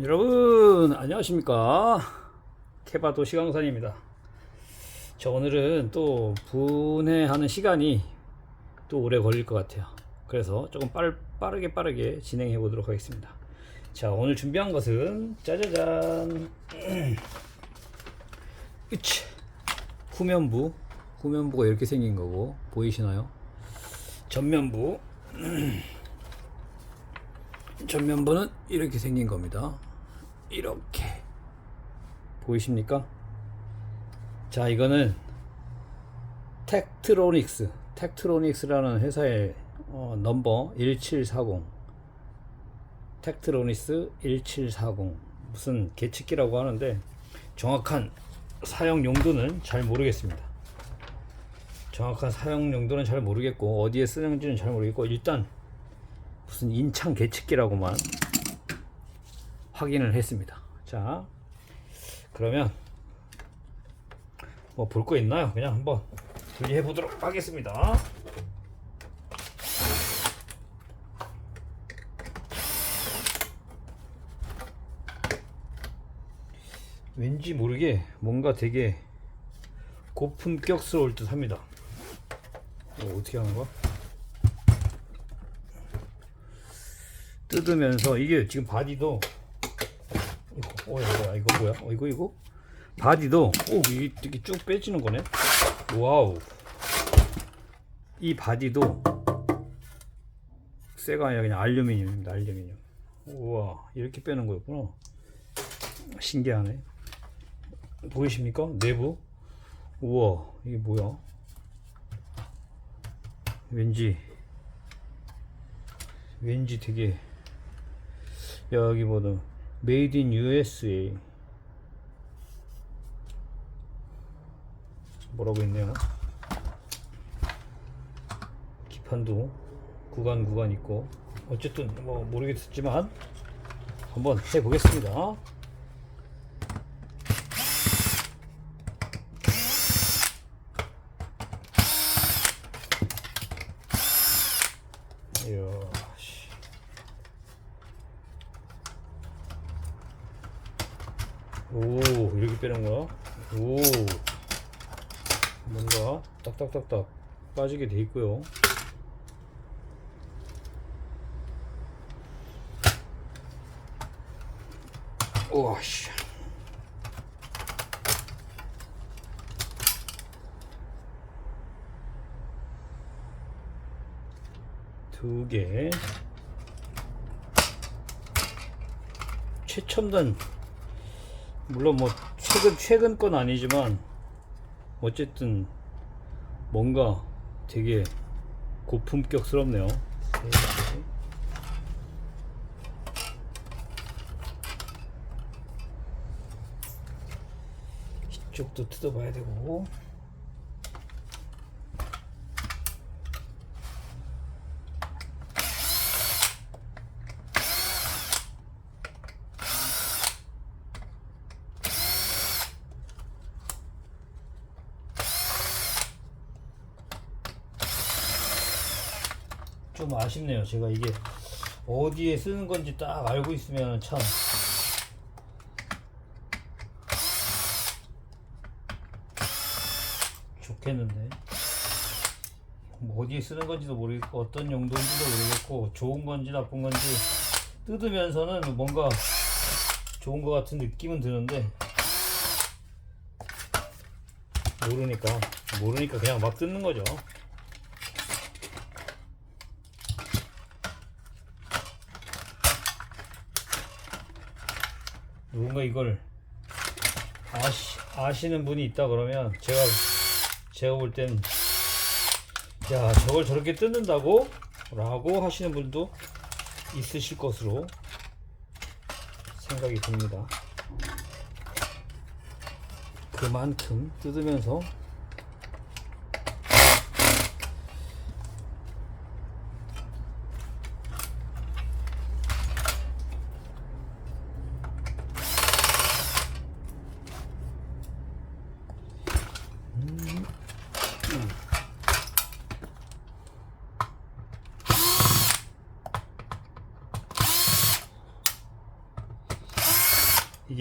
여러분 안녕하십니까? 케바 도 시강산입니다. 저 오늘은 또 분해하는 시간이 또 오래 걸릴 것 같아요. 그래서 조금 빠르, 빠르게 빠르게 진행해 보도록 하겠습니다. 자 오늘 준비한 것은 짜자잔. 으치. 후면부. 후면부가 이렇게 생긴 거고 보이시나요? 전면부 전면부는 이렇게 생긴 겁니다. 이렇게 보이십니까? 자, 이거는 텍트로닉스, 텍트로닉스라는 회사의 어, 넘버 1740 텍트로닉스 1740 무슨 계측기라고 하는데 정확한 사용 용도는 잘 모르겠습니다. 정확한 사용 용도는 잘 모르겠고 어디에 쓰는지는 잘 모르겠고 일단 무슨 인창 계측기라고만 확인을 했습니다. 자, 그러면 뭐 볼 거 있나요? 그냥 한번 분리해 보도록 하겠습니다. 왠지 모르게 뭔가 되게 고품격스러울 듯 합니다. 어, 어떻게 하는 거야? 뜯으면서 이게 지금 바디도 이거 어 이거야 이거 뭐야? 어 이거 이거? 바디도 오 이게 이렇게 쭉 빼지는 거네? 와우. 이 바디도 쇠가 아니라 그냥 알루미늄입니다 알루미늄. 우와 이렇게 빼는 거였구나. 신기하네. 보이십니까? 내부? 우와 이게 뭐야? 왠지 왠지 되게 여기 뭐든 메이드 인 USA. 뭐라고 있네요 기판도 구간 구간 있고. 어쨌든 뭐 모르겠지만 한번 해보겠습니다 이야 씨. 오 이렇게 빼는 거야 오. 뭔가 딱딱딱딱 빠지게 돼 있고요. 우와 씨. 두 개. 최첨단 물론 뭐 최근 최근 건 아니지만 어쨌든 뭔가 되게 고품격스럽네요. 세 개. 이쪽도 뜯어봐야 되고. 좀 아쉽네요. 제가 이게 어디에 쓰는 건지 딱 알고 있으면 참 좋겠는데 뭐 어디에 쓰는 건지도 모르겠고 어떤 용도인지도 모르겠고 좋은 건지 나쁜 건지 뜯으면서는 뭔가 좋은 것 같은 느낌은 드는데 모르니까 모르니까 그냥 막 뜯는 거죠. 누군가 이걸 아시, 아시는 분이 있다 그러면 제가 제가 볼 땐 야 저걸 저렇게 뜯는다고? 라고 하시는 분도 있으실 것으로 생각이 듭니다 그만큼 뜯으면서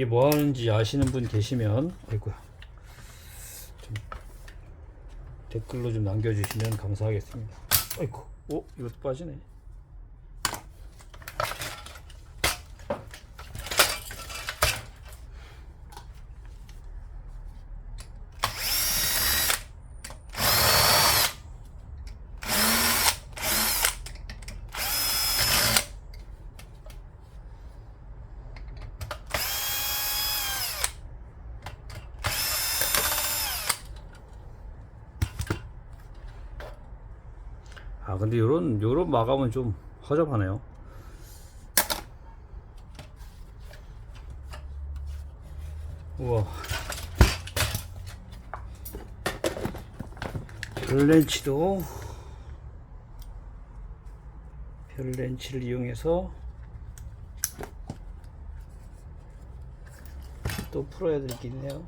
이게 뭐 하는지 아시는 분 계시면 아이고야 좀 댓글로 좀 남겨주시면 감사하겠습니다. 아이고, 오 이것도 빠지네. 근데 요런 요런 마감은 좀 허접하네요. 우와. 별렌치도 별렌치를 이용해서 또 풀어야 될 게 있네요.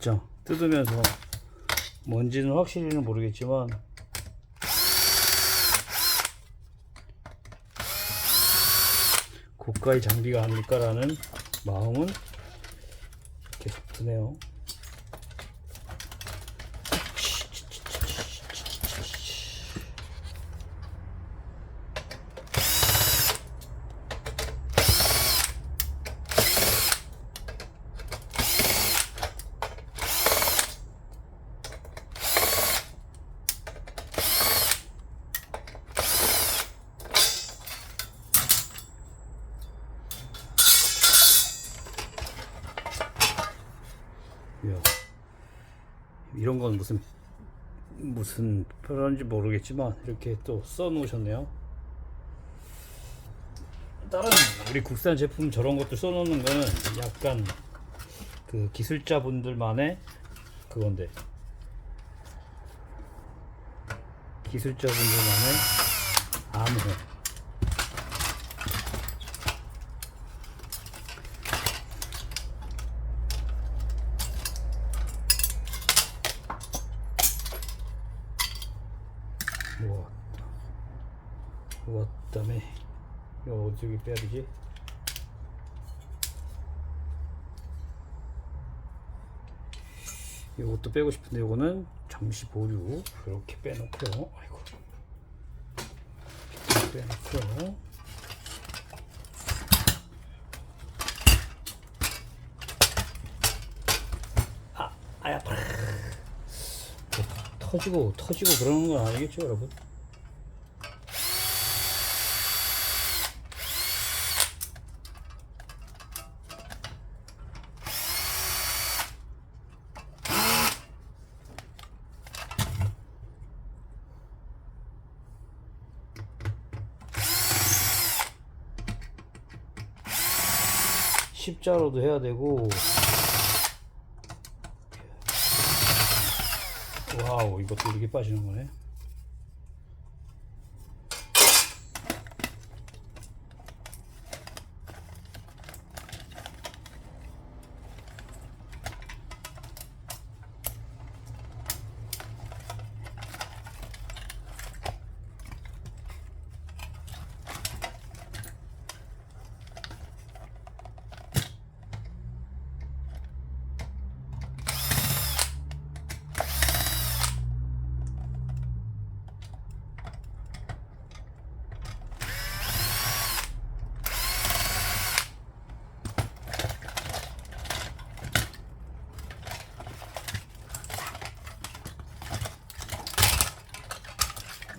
진짜 뜯으면서 뭔지는 확실히는 모르겠지만 고가의 장비가 아닐까라는 마음은 계속 드네요. 이야, 이런 건 무슨 무슨 표현인지 모르겠지만 이렇게 또 써 놓으셨네요. 다른 우리 국산 제품 저런 것들 써놓는 거는 약간 그 기술자분들만의 그건데 기술자분들만의 암호. 모았다. 모았다음에 이거 어떻게 빼야 되지? 이것도 빼고 싶은데 이거는 잠시 보류 이렇게 빼놓고요. 아이고 빼놓고요. 아, 아야 파. 터지고 터지고 그러는 건 아니겠죠, 여러분? 십자로도 해야 되고. 와우 이것도 이렇게 빠지는 거네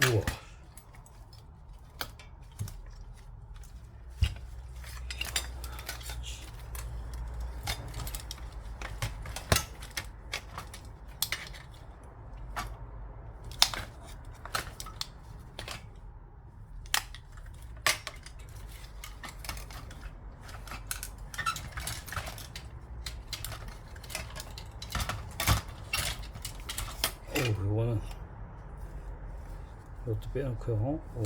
우와 요거는 이것도 빼놓고요. 오.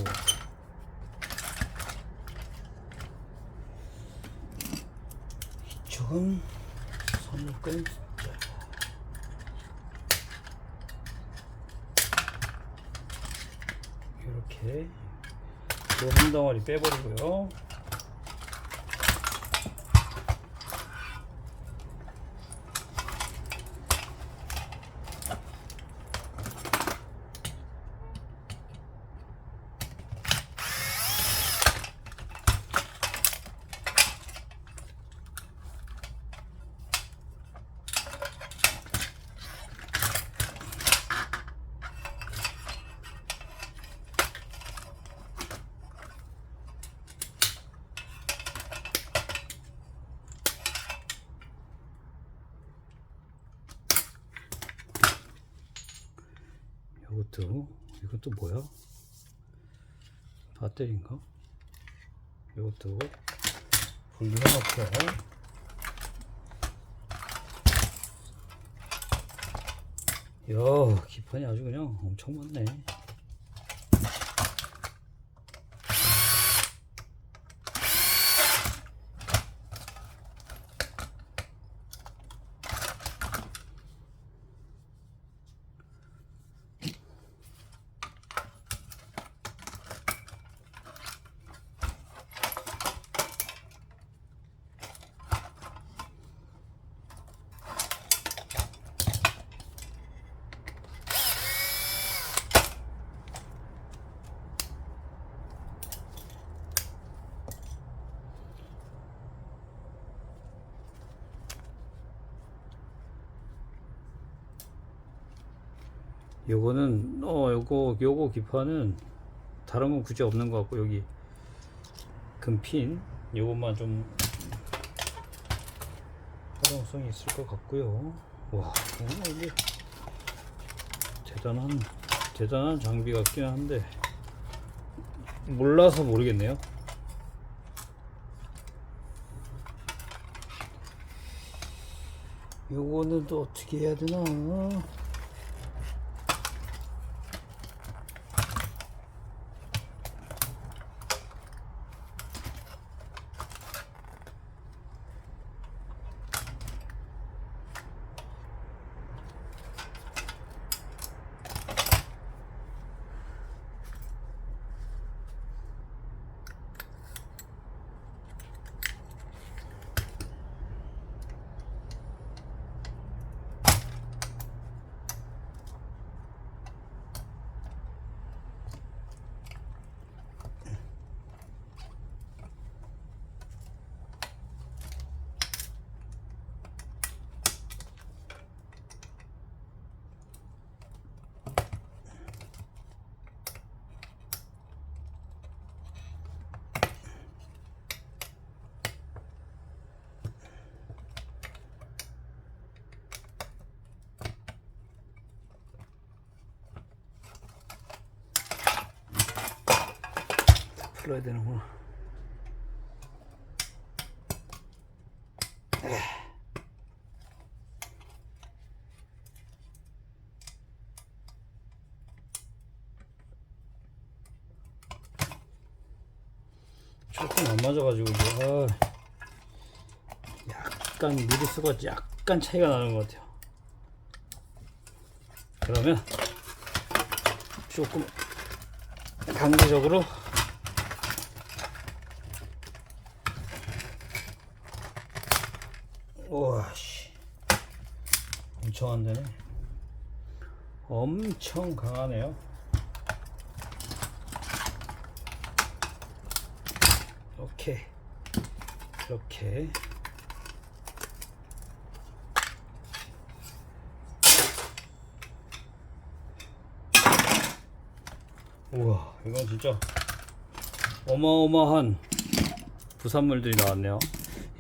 이쪽은 선물끈. 자. 이렇게 요한 덩어리 빼버리고요. 이것도 이건 또 뭐야? 배터리인가? 이것도 분리해놓고 야 기판이 아주 그냥 엄청 많네 요거는 어 요거 요거 기판은 다른 건 굳이 없는 것 같고 여기 금핀 요것만 좀 활용성이 있을 것 같고요. 와 정말 이게 대단한 대단한 장비 같긴 한데 몰라서 모르겠네요. 요거는 또 어떻게 해야 되나 풀어야 되는구나. 조금 안 맞아가지고 이게 아, 약간 미리수가 약간 차이가 나는 것 같아요. 그러면 조금 강제적으로 와 씨. 엄청 안 되네 엄청 강하네요. 이렇게 이렇게. 우와 이건 진짜 어마어마한 부산물들이 나왔네요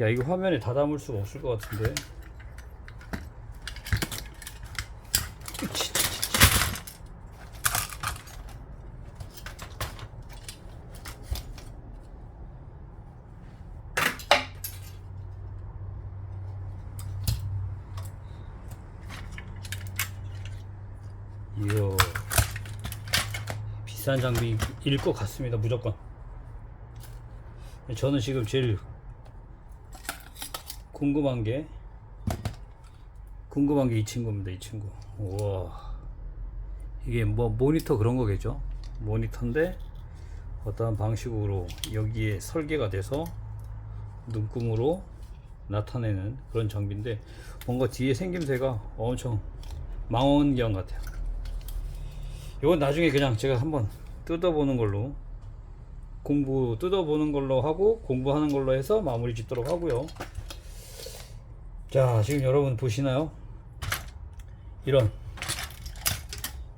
야 이거 화면에 다 담을 수가 없을 것 같은데. 이거 비싼 장비일 것 같습니다 무조건. 저는 지금 제일 궁금한 게 궁금한 게 이 친구입니다 이 친구. 우와. 이게 뭐 모니터 그런 거겠죠? 모니터인데 어떠한 방식으로 여기에 설계가 돼서 눈금으로 나타내는 그런 장비인데 뭔가 뒤에 생김새가 엄청 망원경 같아요. 이건 나중에 그냥 제가 한번 뜯어보는 걸로 공부 뜯어보는 걸로 하고 공부하는 걸로 해서 마무리 짓도록 하고요 자 지금 여러분 보시나요? 이런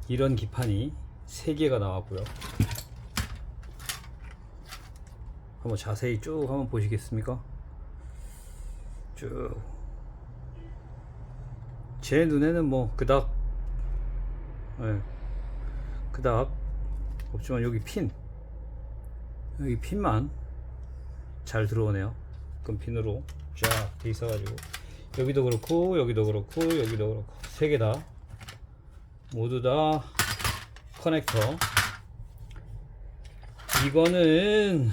이런 기판이 3개가 나왔고요. 한번 자세히 쭉 한번 보시겠습니까? 쭉. 제 눈에는 뭐 그닥 예, 그닥 없지만 여기 핀 여기 핀만 잘 들어오네요. 끈 핀으로 쫙돼 있어가지고 여기도 그렇고 여기도 그렇고 여기도 그렇고. 세 개 다. 모두 다 커넥터. 이거는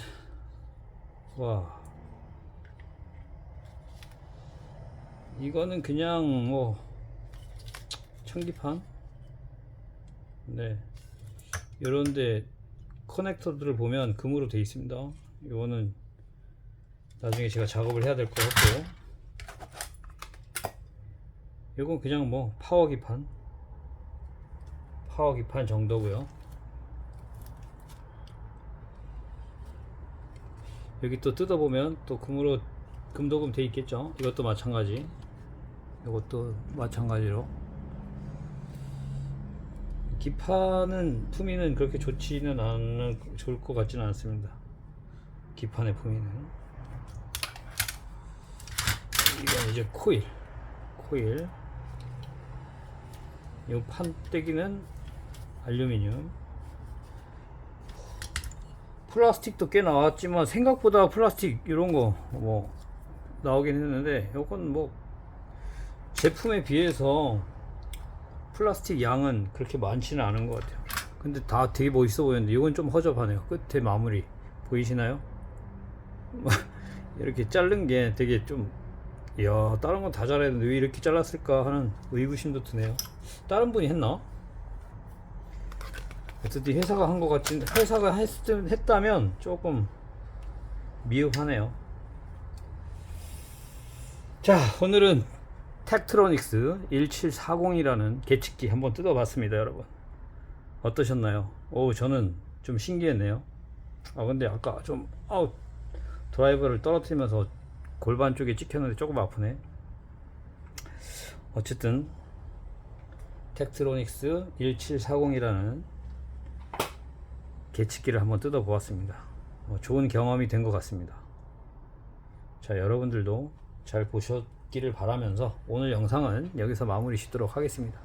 와. 이거는 그냥 뭐 청기판? 네. 이런데 커넥터들을 보면 금으로 되어 있습니다. 이거는 나중에 제가 작업을 해야 될 것 같고 이건 그냥 뭐 파워 기판. 파워 기판 정도고요. 여기 또 뜯어보면 또 금으로 금도금 돼 있겠죠? 이것도 마찬가지. 이것도 마찬가지로. 기판은 품위는 그렇게 좋지는 않을 좋을 것 같지는 않습니다. 기판의 품위는. 이건 이제 코일. 코일 이 판때기는 알루미늄. 플라스틱도 꽤 나왔지만 생각보다 플라스틱 이런 거 뭐 나오긴 했는데 이건 뭐 제품에 비해서 플라스틱 양은 그렇게 많지는 않은 것 같아요. 근데 다 되게 멋있어 보이는데 이건 좀 허접하네요. 끝에 마무리 보이시나요? 이렇게 자른 게 되게 좀 이야 다른 건 다 잘했는데 왜 이렇게 잘랐을까 하는 의구심도 드네요 다른 분이 했나? 어쨌든 회사가 한 것 같진 회사가 했, 했다면 조금 미흡하네요 자 오늘은 텍트로닉스 1740이라는 계측기 한번 뜯어봤습니다 여러분 어떠셨나요? 오 저는 좀 신기했네요 아 근데 아까 좀 아우 드라이버를 떨어뜨리면서 골반 쪽에 찍혔는데 조금 아프네. 어쨌든 텍트로닉스 1740이라는 계측기를 한번 뜯어 보았습니다. 어, 좋은 경험이 된 것 같습니다. 자 여러분들도 잘 보셨기를 바라면서 오늘 영상은 여기서 마무리 짓도록 하겠습니다.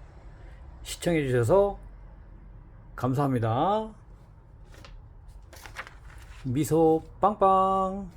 시청해 주셔서 감사합니다. 미소 빵빵